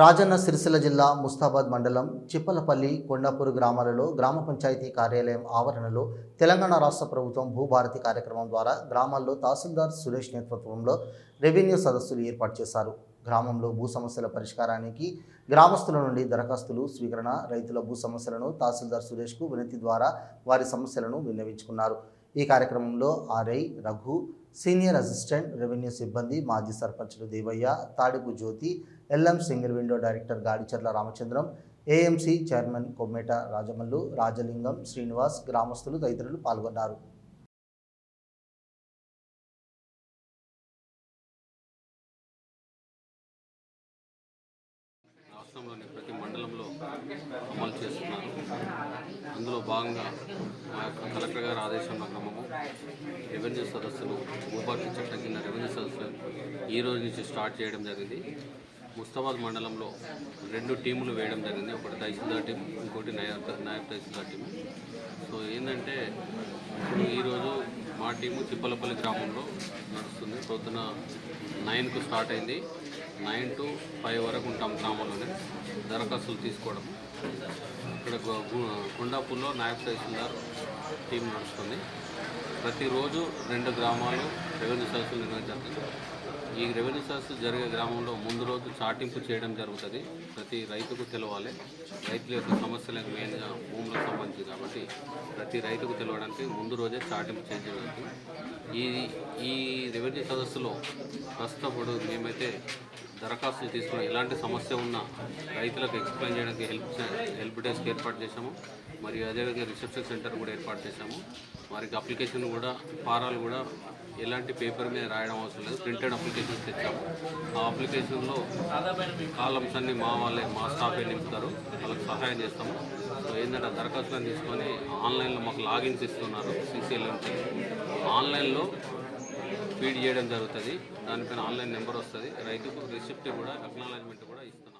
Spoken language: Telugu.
రాజన్న సిరిసిల్ల జిల్లా ముస్తాబాద్ మండలం చిప్పలపల్లి కొండాపూర్ గ్రామాలలో గ్రామ పంచాయతీ కార్యాలయం ఆవరణలో తెలంగాణ రాష్ట్ర ప్రభుత్వం భూభారతి కార్యక్రమం ద్వారా గ్రామాల్లో తహసీల్దార్ సురేష్ నేతృత్వంలో రెవెన్యూ సదస్సులు ఏర్పాటు చేశారు. గ్రామంలో భూ సమస్యల పరిష్కారానికి గ్రామస్తుల నుండి దరఖాస్తులు స్వీకరణ రైతుల భూ సమస్యలను తహసీల్దార్ సురేష్కు వినతి ద్వారా వారి సమస్యలను విన్నవించుకున్నారు. ఈ కార్యక్రమంలో RI Raghu senior assistant revenue సిబ్బంది మాజీ సర్పంచులు Devaiah తాడిపు Jyoti LM single window director Gadicharla Ramachandram AMC chairman Kommeta Rajamallu Rajalingam Srinivas గ్రామస్తులు తదితరులు పాల్గొన్నారు. అమలు చేస్తున్నారు అందులో భాగంగా మా యొక్క కలెక్టర్ గారి ఆదేశంలో క్రమము రెవెన్యూ సదస్సులు భూభారతి చట్టం కింద రెవెన్యూ సదస్సులు ఈ రోజు నుంచి స్టార్ట్ చేయడం జరిగింది. ముస్తాబాద్ మండలంలో రెండు టీములు వేయడం జరిగింది. ఒకటి తహసీల్దార్ టీం ఇంకోటి నాయబ్ నాయబ్ తహసీల్దార్ టీం. సో ఏంటంటే ఇప్పుడు ఈరోజు మా టీము చిప్పలపల్లి గ్రామంలో నడుస్తుంది. పొద్దున నైన్కు స్టార్ట్ అయింది. నైన్ టు ఫైవ్ వరకు ఉంటాం గ్రామంలోనే. దరఖాస్తులు తీసుకోవడం ఇక్కడ గుండాపూర్లో గు- కొండాపూర్లో తహసీల్దార్ టీం నడుస్తుంది. ప్రతిరోజు రెండు గ్రామాలు రెవెన్యూ సదస్సులు నిర్వహించాలి ఈ రెవెన్యూ సదస్సు జరిగే గ్రామంలో ముందు రోజు చాటింపు చేయడం జరుగుతుంది. ప్రతి రైతుకు తెలవాలి. రైతుల యొక్క సమస్యలకు మెయిన్గా భూములకు సంబంధించి కాబట్టి ప్రతి రైతుకు తెలవడానికి ముందు రోజే చాటింపు చేయడం జరుగుతుంది. ఈ ఈ రెవెన్యూ సదస్సులో ప్రస్తుతం మేమైతే దరఖాస్తులు తీసుకుని ఎలాంటి సమస్య ఉన్నా రైతులకు ఎక్స్ప్లెయిన్ చేయడానికి హెల్ప్ హెల్ప్ డెస్క్ ఏర్పాటు చేశాము. మరియు అదేవిధంగా రిసెప్షన్ సెంటర్ కూడా ఏర్పాటు చేశాము. వారికి అప్లికేషన్ కూడా ఫారాలు కూడా ఎలాంటి పేపర్ మీద రాయడం అవసరం లేదు. ప్రింటెడ్ అప్లికేషన్స్ తెచ్చాము. ఆ అప్లికేషన్లో కాలమ్స్ అన్ని మా వాళ్ళే మా స్టాఫే నింపుతారు వాళ్ళకి సహాయం చేస్తాము. సో ఏంటంటే ఆ దరఖాస్తులను తీసుకొని ఆన్లైన్లో మాకు లాగిన్స్ ఇస్తున్నారు సీసీఎల్ ఆన్లైన్లో ఫీడ్ చేయడం జరుగుతుంది. దానిపైన ఆన్లైన్ నెంబర్ వస్తుంది. రైతుకు రిసిప్ట్ కూడా అక్నాలజ్మెంట్ కూడా ఇస్తాం